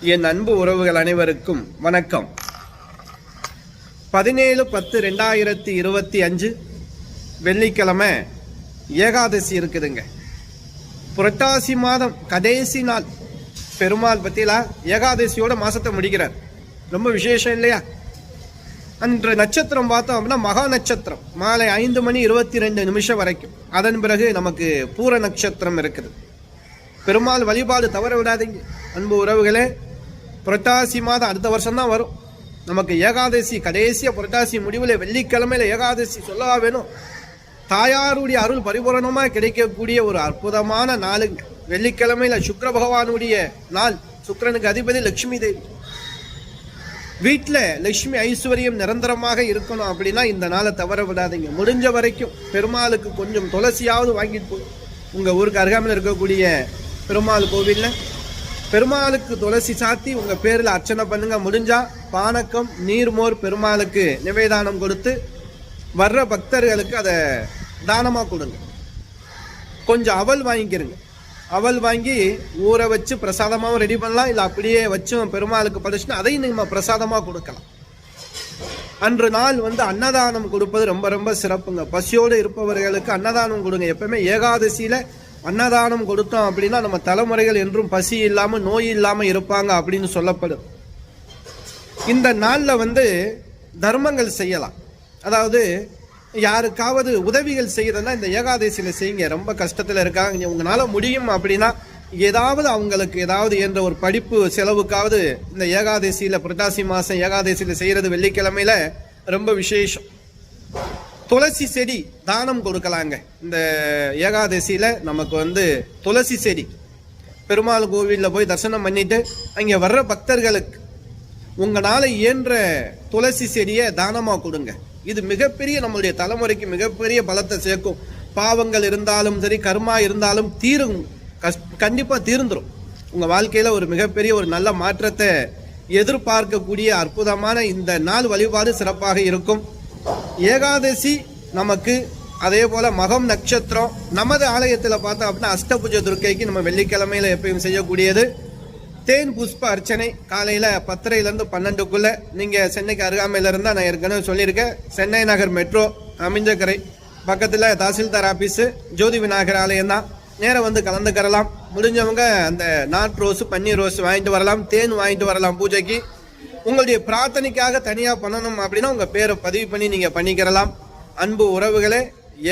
என் அன்பு உறவுகள் அனைவருக்கும் வணக்கம். பதினேழு பத்து ரெண்டாயிரத்தி இருபத்தி அஞ்சு வெள்ளிக்கிழமை ஏகாதசி இருக்குதுங்க. புரட்டாசி மாதம் கடைசி நாள். பெருமாள் பற்றிலாம் ஏகாதசியோட மாசத்தை முடிக்கிறார். ரொம்ப விசேஷம் இல்லையா? அன்று நட்சத்திரம் பார்த்தோம் அப்படின்னா மகா நட்சத்திரம். மாலை ஐந்து மணி இருபத்தி ரெண்டு நிமிஷம் வரைக்கும். அதன் பிறகு நமக்கு பூர நட்சத்திரம் இருக்குது. பெருமாள் வழிபாடு தவற விடாதீங்க. அன்பு உறவுகளே புரட்டாசி மாதம் அடுத்த வருஷம் தான் வரும். நமக்கு ஏகாதசி கடைசியாக புரட்டாசி முடிவில் வெள்ளிக்கிழமையில ஏகாதசி சொல்லவா வேணும்? தாயாருடைய அருள் பரிபூரணமாக கிடைக்கக்கூடிய ஒரு அற்புதமான நாளுங்க. வெள்ளிக்கிழமையில் சுக்கர பகவானுடைய நாள். சுக்கரனுக்கு அதிபதி லட்சுமி தேவி. வீட்டில் லட்சுமி ஐஸ்வர்யம் நிரந்தரமாக இருக்கணும் அப்படின்னா இந்த நாளை தவற விடாதீங்க. முடிஞ்ச வரைக்கும் பெருமாளுக்கு கொஞ்சம் துளசியாவது வாங்கிட்டு போய் உங்கள் ஊருக்கு அருகாமையில் இருக்கக்கூடிய பெருமாள் கோவிலில் பெருமாளுக்கு துளசி சாத்தி உங்கள் பேரில் அர்ச்சனை பண்ணுங்க. முடிஞ்சா பானக்கம் நீர்மோர் பெருமாளுக்கு நிவேதானம் கொடுத்து வர்ற பக்தர்களுக்கு அதை தானமாக கொடுங்க. கொஞ்சம் அவல் வாங்கிக்கிறங்க அவல் வாங்கி ஊற வச்சு பிரசாதமாகவும் ரெடி பண்ணலாம். இல்லை அப்படியே வச்சும் பெருமாளுக்கு படைச்சுன்னா அதையும் நம்ம பிரசாதமாக கொடுக்கலாம். அன்று நாள் வந்து அன்னதானம் கொடுப்பது ரொம்ப ரொம்ப சிறப்புங்க. பசியோடு இருப்பவர்களுக்கு அன்னதானம் கொடுங்க. எப்பவுமே ஏகாதசியில் அன்னதானம் கொடுத்தோம் அப்படின்னா நம்ம தலைமுறைகள் என்றும் பசி இல்லாமல் நோய் இல்லாமல் இருப்பாங்க அப்படின்னு சொல்லப்படும். இந்த நாளில் வந்து தர்மங்கள் செய்யலாம். அதாவது யாருக்காவது உதவிகள் செய்யறதுனா இந்த ஏகாதசியில் செய்யுங்க. ரொம்ப கஷ்டத்தில் இருக்காங்க. உங்களால் முடியும் அப்படின்னா ஏதாவது அவங்களுக்கு ஏதாவது என்ற ஒரு படிப்பு செலவுக்காவது இந்த ஏகாதசியில் புரட்டாசி மாதம் ஏகாதசியில் செய்கிறது வெள்ளிக்கிழமையில ரொம்ப விசேஷம். துளசி செடி தானம் கொடுக்கலாங்க. இந்த ஏகாதசியில் நமக்கு வந்து துளசி செடி. பெருமாள் கோவிலில் போய் தரிசனம் பண்ணிட்டு அங்கே வர்ற பக்தர்களுக்கு உங்களால் இயன்ற துளசி செடியை தானமாக கொடுங்க. இது மிகப்பெரிய நம்மளுடைய தலைமுறைக்கு மிகப்பெரிய பலத்தை சேர்க்கும். பாவங்கள் இருந்தாலும் சரி கர்மா இருந்தாலும் தீரும். கஷ் கண்டிப்பாக தீர்ந்துடும் உங்கள் வாழ்க்கையில் ஒரு மிகப்பெரிய ஒரு நல்ல மாற்றத்தை எதிர்பார்க்கக்கூடிய அற்புதமான இந்த நாள் வழிபாடு சிறப்பாக இருக்கும். ஏகாதசி நமக்கு அதே போல மகம் நட்சத்திரம் நமது ஆலயத்தில் பார்த்தோம் அப்படின்னா அஷ்டபுஜ துர்க்கைக்கு நம்ம வெள்ளிக்கிழமையில எப்பயும் செய்யக்கூடியது. தேன் புஷ்ப அர்ச்சனை காலையில் பத்தரையிலேருந்து பன்னெண்டுக்குள்ளே. நீங்கள் சென்னைக்கு அருகாமையில் இருந்தால் நான் ஏற்கனவே சொல்லியிருக்கேன். சென்னை நகர் மெட்ரோ அமைஞ்சக்கரை பக்கத்தில் தாசில்தார் ஆஃபீஸு ஜோதி விநாயகர் ஆலயம் தான். நேரம் வந்து கலந்துக்கிறலாம். முடிஞ்சவங்க அந்த நாட் ரோஸ் பன்னீர் ரோஸ் வாங்கிட்டு வரலாம். தேன் வாங்கிட்டு வரலாம் பூஜைக்கு. உங்களுடைய பிரார்த்தனைக்காக தனியாக பண்ணணும் அப்படின்னா உங்கள் பேரை பதிவு பண்ணி நீங்கள் பண்ணிக்கிறலாம். அன்பு உறவுகளே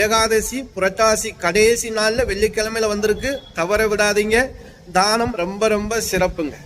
ஏகாதசி புரட்டாசி கடைசி நாளில் வெள்ளிக்கிழமையில் வந்திருக்கு. தவற விடாதீங்க. தானம் ரொம்ப ரொம்ப சிறப்புங்க.